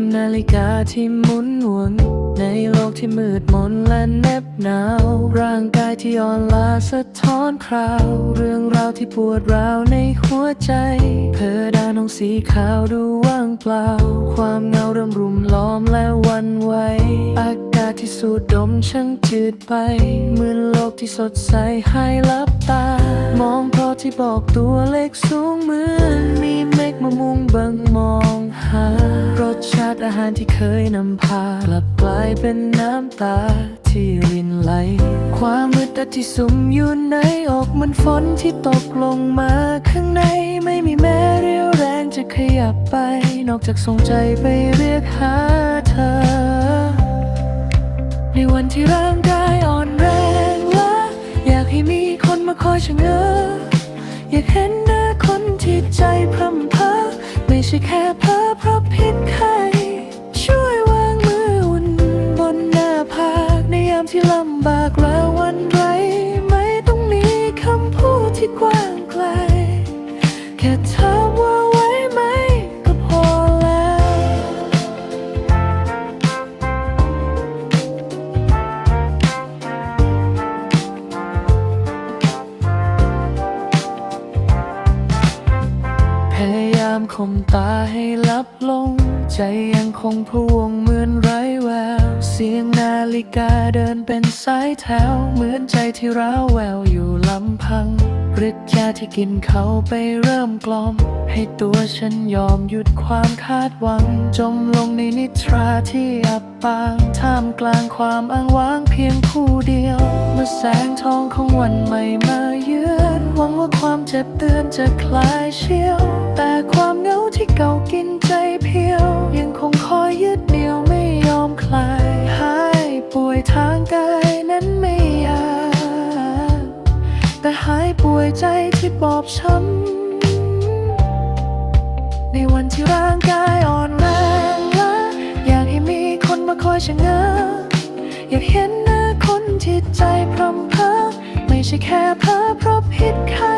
ำนาฬิกาที่หมุนวนในโลกที่มืดมนและเน็บหนาว ร่างกายที่อ่อนล้าสะท้อนคราว เรื่องราวที่ปวดร้าวในหัวใจเพอดานของสีขาวดูว่า เปล่า ความเงาเริ่มรุมล้อมและวันไหวอากาศที่สูดดมช่างจืดไปเหมือนโลกที่สดใสให้ลับตา มองเพราะที่บอกตัวเล็กสูงเหมือนมีเมฆมามุงบังมองหารสชาติอาหารที่เคยนำพากลับกลายเป็นน้ำตาที่รินไหล ความมืดอัดที่สุมอยู่ในอกเหมันฝนที่ตกลงมาข้างในไม่มีแม้ ขยับไป นอกจากส่งใจไปเรียกหาเธอ ในวันที่ร่างกายอ่อนแรงล้าอยากให้มีคนมาคอยชะเง้ออยากเห็นหน้าคนที่ใจพร่ำเพอไม่ใช่แค่เพ้อเพราะพิษไข้ช่วยวางมืออุ่นบนหน้าผากในยามที่ลำบากและหวันไหวไม่ต้องมีคำพูดที่กว้างไกลแค่ถามายามตาให้ลับลง ใจยังคงพะวงเหมือนไร้แวว เสียงนาฬิกาเดินเป็นสายแถว เหมือนใจที่ร้าวแววอยู่ลำพังฤทธิ์ยาที่กินเขาไปเริ่มกลอม ให้ตัวฉันยอมหยุดความคาดหวัง จมลงในนิทราที่อับปางท่ามกลางความอ้างว้างเพียงผู้เดียว เมื่อแสงทองของวันใหม่มาเยือน วังว่าความเจ็บเตือนจะคลายเชี่ยว แต่ความเหงาที่เก่ากินใจเพียว ยังคงคอยยึดเหนี่ยวไม่ยอมคลายหายป่วยทางกายนั้นไม่ยากแต่หายป่วยใจที่บอบช้ำในวันที่ร่างกายอ่อนแรงล้าอยากให้มีคนมาคอยชะเง้ออยากเห็น ใช่แค่เพ้อเพราะพิษไข้